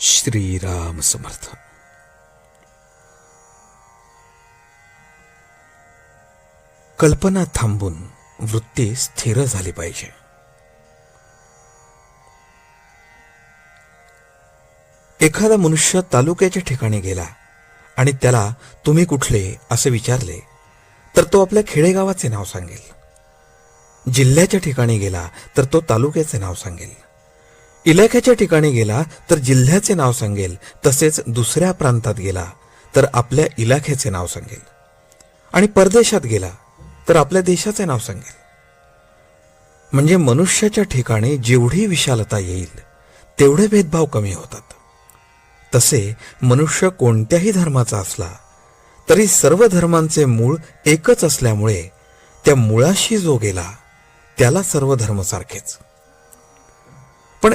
श्रीराम समर्थ. कल्पना थांबून वृत्ती स्थिर झाली पाहिजे. एखादा मनुष्य तालुक्याच्या ठिकाणी गेला आणि त्याला तुम्ही कुठले असे विचारले तर तो आपल्या खेडेगावाचे नाव सांगेल. जिल्ह्याच्या ठिकाणी गेला तर तो तालुक्याचे नाव सांगेल. इलाख्याच्या ठिकाणी गेला तर जिल्ह्याचे नाव सांगेल तसेच दुसऱ्या प्रांतात गेला तर आपल्या इलाख्याचे नाव सांगेल. आणि परदेशात गेला तर आपल्या देशाचे नाव सांगेल. म्हणजे मनुष्याच्या ठिकाणी जेवढी विशालता येईल तेवढे भेदभाव कमी होतात. तसे मनुष्य कोणत्याही धर्माचा असला तरी सर्व धर्मांचे मूळ एकच असल्यामुळे त्या मुळाशी जो गेला त्याला सर्व धर्म सारखेच. पण